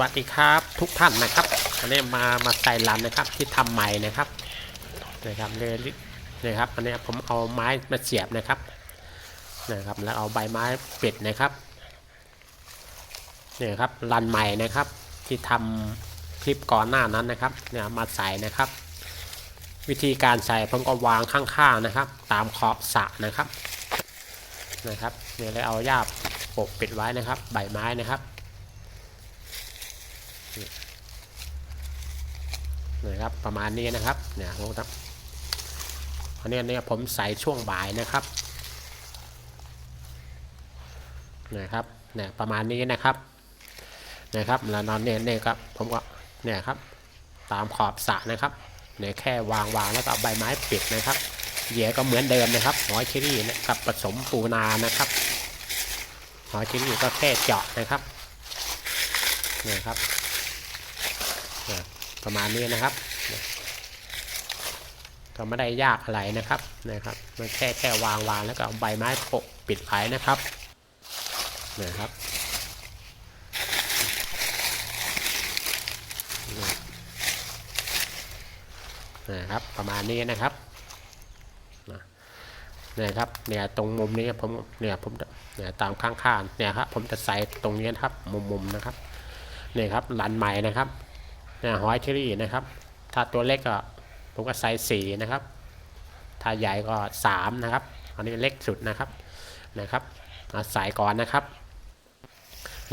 สวัสดีครับทุกท่านนะครับอันนี้มามาใส่ลันนะครับที่ทำใหม่นะครับนะครับเลยนี่ครับอันนี้ผมเอาไม้มาเสียบนะครับนะครับแล้วเอาใบไม้ปิดนะครับเนี่ยครับลันใหม่นะครับที่ทำคลิปก่อนหน้านั้นนะครับเนี่ยมาใส่นะครับ วิธีการใส่ผมก็วางข้างๆนะครับ ตามขอบสระนะครับนะครับเนี่ยเลยเอาหญ้าปกปิดไว้นะครับ ใบไม้นะครับ นะครับประมาณนี้นะครับเนี่ยครับอันนี้เนี่ยผมใส่ช่วงบ่ายนะครับนะครับเนี่ยประมาณนี้นะครับนะครับแล้วนอนเนี่ยเนี่ยครับผมก็เนี่ยครับตามขอบสระนะครับเนี่ยแค่วางวางแล้วก็เอใบไม้ปิดนะครับเหยื่อก็เหมือนเดิมนะครับหอยเชอรี่นะครับผสมปูนานะครับหอยเชอรี่ก็แค่เจาะนะครับเนี่ยครับเนี่ย ประมาณนี้นะครับก็ไม่ได้ยากอะไรนะครับนะครับ มันแค่แค่วางวางแล้วก็เอาใบไม้ปกปิดไว้นะครับนะครับนะครับประมาณนี้นะครับนี่ครับเนี่ยตรงมุมนี้ผมเนี่ยผมเนี่ยตามข้างๆเนี่ยครับผมจะใส่ตรงนี้นะครับมุมๆนะครับเนี่ยครับหลันใหม่นะครับ หอยเชอรี่นะครับ ถ้าตัวเล็กก็ผมก็ใส่สี่นะครับ ถ้าใหญ่ก็สามนะครับ อันนี้เล็กสุดนะครับนะครับใส่ก่อนนะครับ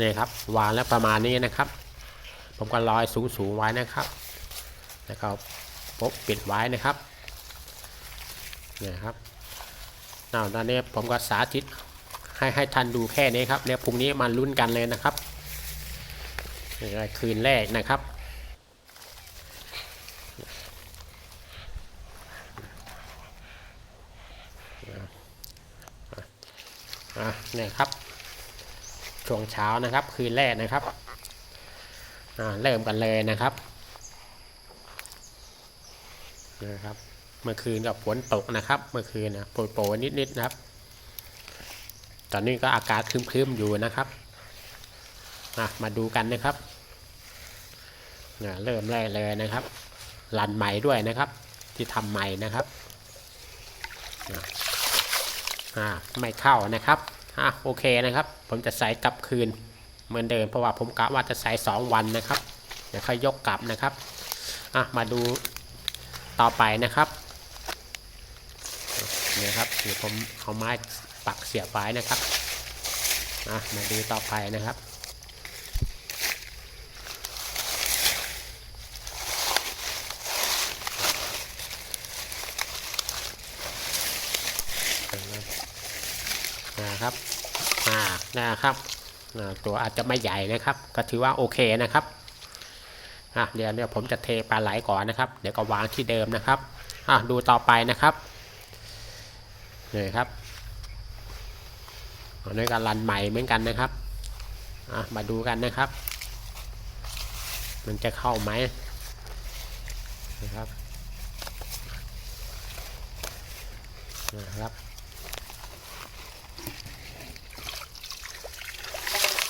นี่ครับวางแล้วประมาณนี้นะครับ ผมก็ลอยสูงสูงไว้นะครับแล้วก็ปบปิดไว้นะครับนี่ครับเอาตอนนี้ผมก็สาธิตให้ให้ทันดูแค่นี้ครับเนี่ยพรุ่งนี้มาลุ้นกันเลยนะครับนี่คืนแรกนะครับ อะเนี่ยครับ ช่วงเช้านะครับ คืนแรกนะครับอ่าเริ่มกันเลยนะครับนะครับเมื่อคืนกับฝนตกนะครับ เมื่อคืนนะโปรยๆนิดๆนะครับ ตอนนี้ก็อากาศครึมๆอยู่นะครับอะมาดูกันนะครับเนี่ยเริ่มแรกเลยนะครับรันใหม่ด้วยนะครับ ที่ทำใหม่นะครับ อ่าไม่เข้านะครับอะโอเคนะครับ ผมจะใส่กลับคืนเหมือนเดิมเพราะว่าผมกะว่าจะใส่2วันนะครับเดี๋ยวค่อยยกกลับนะครับอะมาดูต่อไปนะครับนี่ครับคือผมเอาไม้ปักเสียบไว้นะครับอะมาดูต่อไปนะครับ อ่า นะครับตัวอาจจะไม่ใหญ่นะครับ ก็ถือว่าโอเคนะครับอะเดี๋ยวเดี๋ยวผมจะเทปลาไหลก่อนนะครับ เดี๋ยวก็วางที่เดิมนะครับอะดูต่อไปนะครับนี่ครับอันนี้ก็รันใหม่เหมือนกันนะครับอะมาดูกันนะครับ มันจะเข้าไหมนะครับนะครับ อืม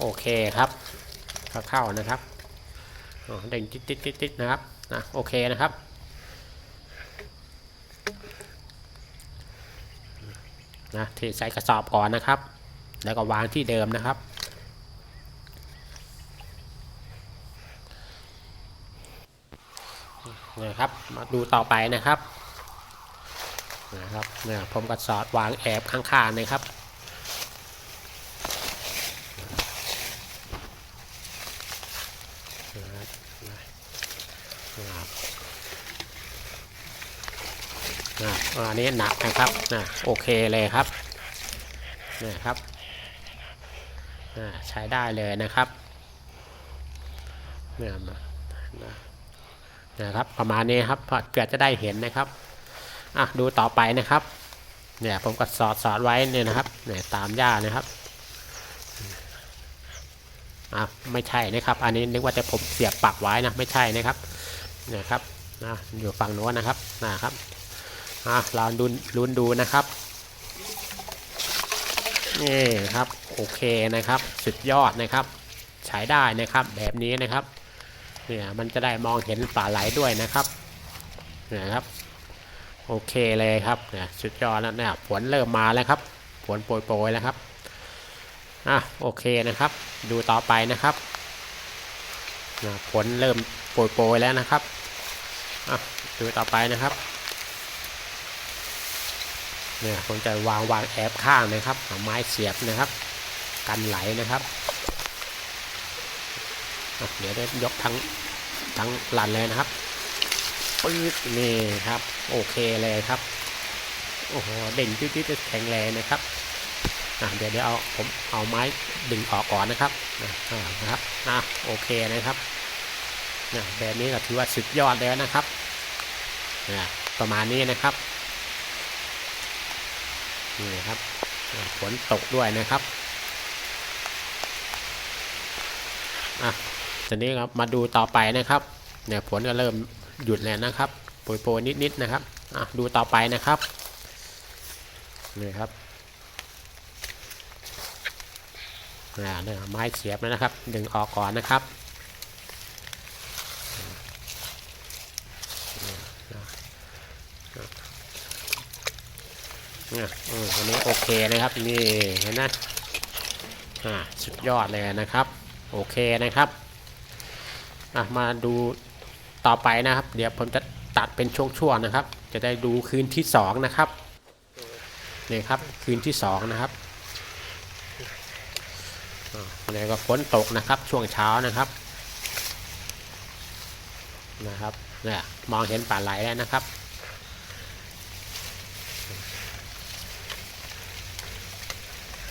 โอเคครับเข้าๆนะครับเด้งติ๊ดติ๊ติ๊ดนะครับนะโอเคนะครับ นะที่ใส่กระสอบก่อนนะครับ แล้วก็วางที่เดิมนะครับนี่ครับมาดูต่อไปนะครับนะครับเนี่ยผมก็สอดวางแอบข้างๆนะครับ อันนี้หนักนะครับนะโอเคเลยครับนี่ครับใช้ได้เลยนะครับเนี่ยนะนะครับประมาณนี้ครับเกิดจะได้เห็นนะครับอะดูต่อไปนะครับเนี่ยผมก็สอดสอดไว้เนี่ยนะครับเนี่ยตามหญ้านะครับอะไม่ใช่นะครับ อันนี้นึกว่าจะผมเสียบปักไว้นะไม่ใช่นะครับเนี่ยครับนะอยู่ฝั่งโน้นนะครับนะครับ อะเราดูลุ้นดูนะครับนี่ครับโอเคนะครับ สุดยอดนะครับ ใช้ได้นะครับแบบนี้นะครับเนี่ยมันจะได้มองเห็นปลาไหลด้วยนะครับเนี่ยครับโอเคเลยครับเนี่ยสุดยอดแล้วเนี่ยฝนเริ่มมาแล้วครับฝนโปรยๆแล้วครับอะโอเคนะครับ ดูต่อไปนะครับนะฝนเริ่มโปรยๆแล้วนะครับอะดูต่อไปนะครับ เนี่ยผมจะวางวางแอบข้างนะครับเอาไม้เสียบนะครับ กันไหลนะครับเดี๋ยวได้ยกทั้งทั้งลันเลยนะครับปื๊ดนี่ครับ โอเคเลยครับโอ้โหเด่นจิ๊ดๆแข็งแรงนะครับเดี๋ยวเดี๋ยวเอาผมเอาไม้ดึงออกก่อนนะครับนะครับอะโอเคนะครับนะแบบนี้ก็ถือว่าสุดยอดแล้วนะครับนะประมาณนี้นะครับ นี่ครับฝนตกด้วยนะครับอะทีนี้ครับมาดูต่อไปนะครับเนี่ยฝนก็เริ่มหยุดแล้วนะครับโปรยๆนิดๆนะครับอะดูต่อไปนะครับนี่ครับอ่าเนี่ยไม้เสียบแล้วนะครับ ดึงออกก่อนนะครับเนี่ยอืมอันนี้โอเคนะครับนี่เห็นไหมอ่าสุดยอดเลยนะครับ โอเคนะครับอะมาดูต่อไปนะครับ เดี๋ยวผมจะตัดเป็นช่วงๆนะครับ จะได้ดูคืนที่สองนะครับนี่ครับคืนที่สองนะครับอ่าแล้วก็ฝนตกนะครับช่วงเช้านะครับนะครับเนี่ยมองเห็นป่าไหลแล้วนะครับ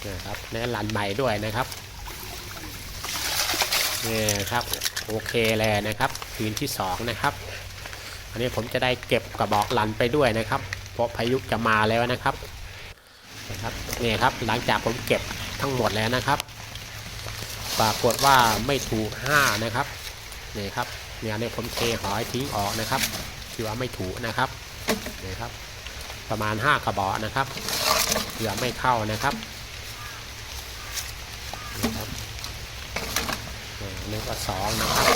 นี่ครับในลันใหม่ด้วยนะครับนี่ครับโอเคเลยนะครับคืนที่สองนะครับอันนี้ผมจะได้เก็บกระบอกลันไปด้วยนะครับ เพราะพายุจะมาแล้วนะครับนะครับนี่ครับหลังจากผมเก็บทั้งหมดแล้วนะครับ ปรากฏว่าไม่ถูก5นะครับนี่ครับเนี่ยเนี่ยผมเทหอยทิ้งออกนะครับที่ว่าไม่ถูกนะครับนี่ครับ ประมาณ 5 กระบอกนะครับเผื่อไม่เข้านะครับนี่ครับ อ่าอันนี้ ก็สองนะครับ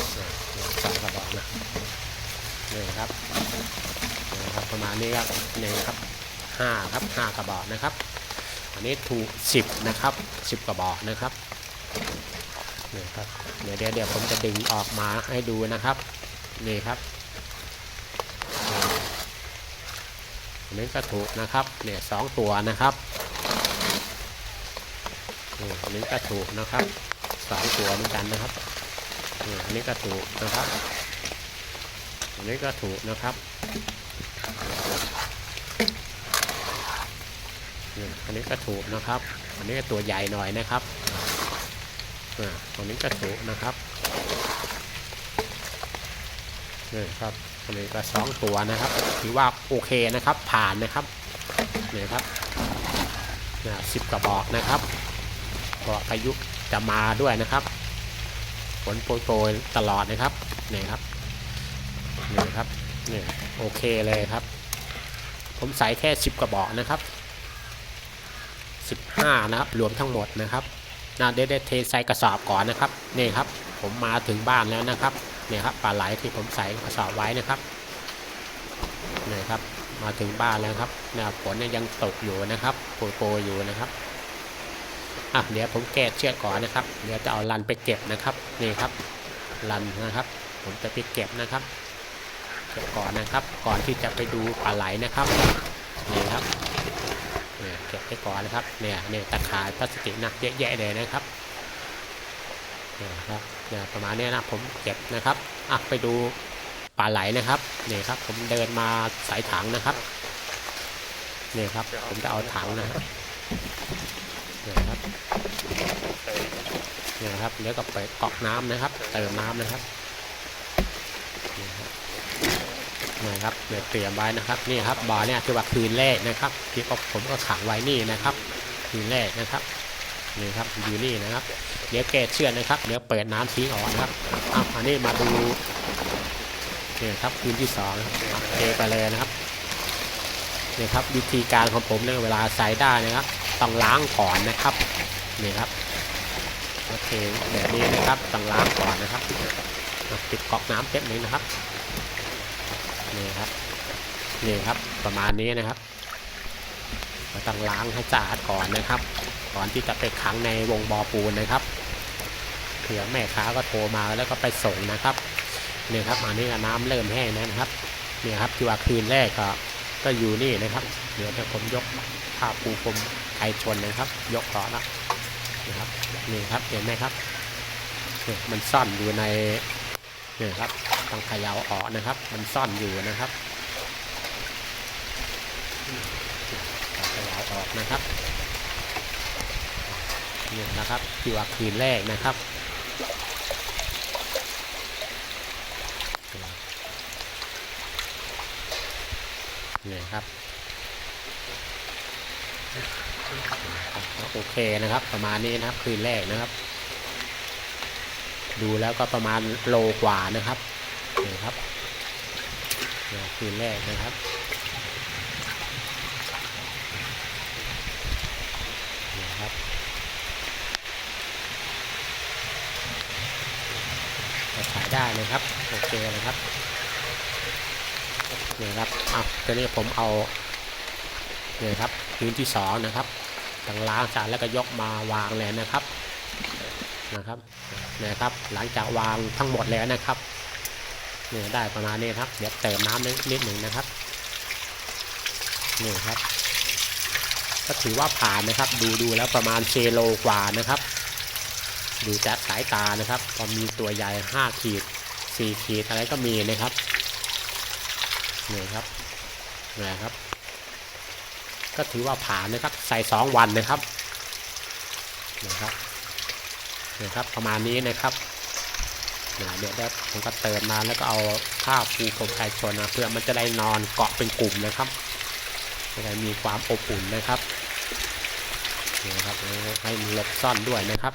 สองกระบอกนะนี่ครับนี่ครับ ประมาณนี้ครับนี่ครับห้าครับห้ากระบอกนะครับ อันนี้ถูกสิบนะครับสิบกระบอกนะครับนี่ครับเดี๋ยวเดี๋ยวผมจะดึงออกมาให้ดูนะครับนี่ครับอันนี้ก็ถูกนะครับเนี่ยสองตัวนะครับนี่อันนี้ก็ถูกนะครับสองตัวเหมือนกันนะครับ อันนี้ก็ถูกนะครับอันนี้ก็ถูกนะครับอันนี้ก็ถูกนะครับ อันนี้ก็ตัวใหญ่หน่อยนะครับอ่าอันนี้ก็ถูกนะครับนี่ครับอันนี้ก็สองตัวนะครับ ถือว่าโอเคนะครับ ผ่านนะครับนี่ครับสิบกระบอกนะครับเพราะพายุจะมาด้วยนะครับ ฝนโปรยตลอดนะครับนี่ครับนี่ครับนี่โอเคเลยครับ ผมใส่แค่ 10 กระบอกนะครับ 15 นะครับรวมทั้งหมดนะครับนะเดี๋ยวได้เทใส่กระสอบก่อนนะครับนี่ครับ ผมมาถึงบ้านแล้วนะครับเนี่ยครับปลาไหลที่ผมใส่กระสอบไว้นะครับนี่ครับมาถึงบ้านแล้วครับนี่ยฝนเนี่ยยังตกอยู่นะครับโปรยๆอยู่นะครับ อะเดี๋ยวผมแก้เชือกก่อนนะครับ เดี๋ยวจะเอาลันไปเก็บนะครับนี่ครับลันนะครับ ผมจะไปเก็บนะครับเก็บก่อนนะครับ ก่อนที่จะไปดูปลาไหลนะครับนี่ครับเนี่ยเก็บไปก่อนนะครับเนี่ยเนี่ยตะข่ายพลาสติกนะเยอะแยะเลยนะครับเนี่ยครับเนี่ยประมาณนี้นะผมเก็บนะครับอะไปดูปลาไหลนะครับนี่ครับ ผมเดินมาสายถังนะครับนี่ครับ ผมจะเอาถังนะครับ นี่ยครับเนี่ยครับแล้วก็ไปกอกน้ำนะครับ เติมน้ำนะครับนี่ครับนี่ครับเดี๋ยวเตรียมไว้นะครับนี่ครับบ่อเนี่ยคือว่าคืนแรกนะครับ ที่ผมก็ขังไว้นี่นะครับ คืนแรกนะครับนี่ครับอยู่นี่นะครับ เดี๋ยวแกะเชือกนะครับ เดี๋ยวเปิดน้ำทิ้งออกนะครับอะอันนี้มาดูนี่ครับคืนที่สองเทไปเลยนะครับนี่ครับวิธีการของผมเนี่ยเวลาใส่ได้นะครับ ต้องล้างก่อนนะครับนี่ครับแล้วเทแบบนี้นะครับต้องล้างก่อนนะครับอะปิดก๊อกน้ำเป๊บนึงนะครับนี่ครับนี่ครับประมาณนี้นะครับเราต้องล้างให้สะอาดก่อนนะครับ ก่อนที่จะไปขังในวงบอปูนนะครับเผื่อแม่ค้าก็โทรมาแล้วก็ไปส่งนะครับนี่ครับอันนี้ก็น้ำเริ่มแห้งนะครับเนี่ยครับที่ว่าคืนแรกก็ ก็อยู่นี่นะครับ เดี๋ยวจะผมยกผ้าปูพรมไกชนนะครับ ยกก่อนนะนะครับนี่ครับเห็นไหมครับเนี่ยมันซ่อนอยู่ในเนี่ยครับต้องขย่าออกนะครับ มันซ่อนอยู่นะครับขย่าออกนะครับเนี่ยนะครับที่ว่าคืนแรกนะครับ นี่ครับ โอเคนะครับ ประมาณนี้นะครับ คืนแรกนะครับ ดูแล้วก็ประมาณโลกว่านะครับนี่ครับคืนแรกนะครับนี่ครับก็ขายได้เลยครับ โอเคนะครับ นี่ครับอะตอนนี้ผมเอาเนี่ยครับพื้นที่สองนะครับตั้งล้างจานแล้วก็ยกมาวางเลยนะครับนะครับนี่ยครับ หลังจากวางทั้งหมดแล้วนะครับเนี่ยได้ประมาณนี้ครับ เดี๋ยวเติมน้ำนิดนิดหนึ่งนะครับนี่ครับ ก็ถือว่าผ่านนะครับ ดูดูแล้วประมาณเซโลกว่านะครับ ดูจากสายตานะครับพอมีตัวใหญ่5ขีด4ขีดอะไรก็มีนะครับ เนี่ยครับนี่ครับ ก็ถือว่าผ่านนะครับ ใส่สองวันนะครับนี่ครับนี่ครับประมาณนี้นะครับเดี๋ยวได้ผมก็เติมมาแล้วก็เอาผ้าปูผมไก่ชนนะเพื่อมันจะได้นอนเกาะเป็นกลุ่มนะครับจะได้มีความอบอุ่นนะครับนี่ครับให้มีหลบซ่อนด้วยนะครับ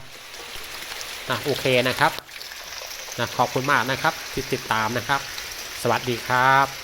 นะโอเคนะครับนะขอบคุณมากนะครับที่ติดตามนะครับ สวัสดีครับ